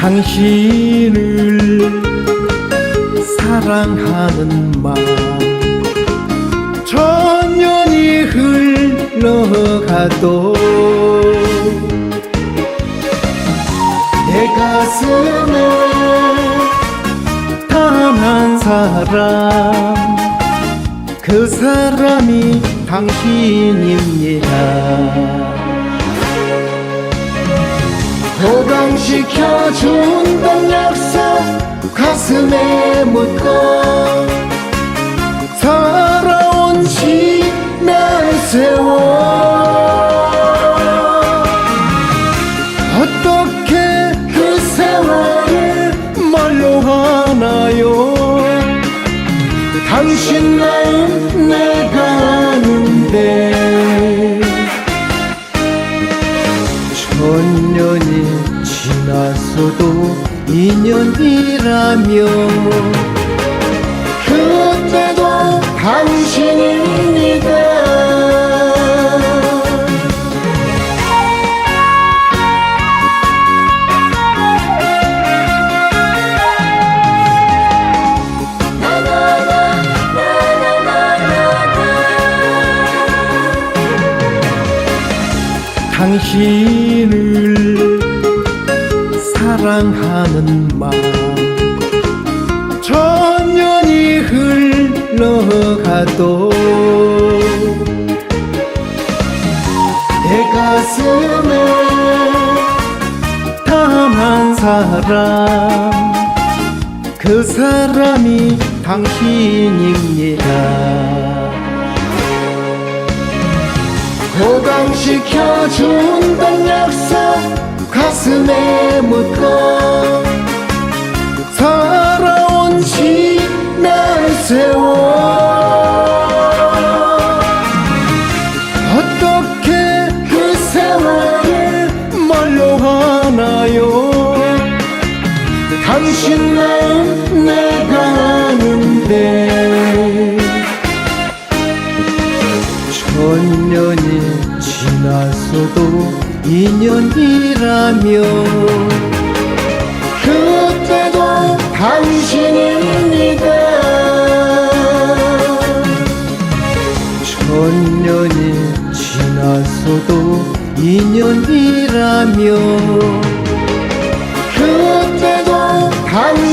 당신을 사랑하는 마음. 천년이 흘러가도 내 가슴에 단한 사람. 그 사람이 당신입니다 호강시켜준던 약속 가슴에 묻고 살아온 지난 세월 어떻게 그 세월을 말로 하나요? 당신 마음 내가 아는데 인연이라며. 그때도 당신입니다 당신을 사랑하는 마음. 천 년이 흘러가도 내 가슴에 단 한 사람 그 사람이 당신입니다. 호강시켜준 세월. 어떻게 그 세월을 하나요? 당신 마음 내가 아는데. 천년이 지났어도 인연이라며 10년이 지났어도 인연이라며 그때도 당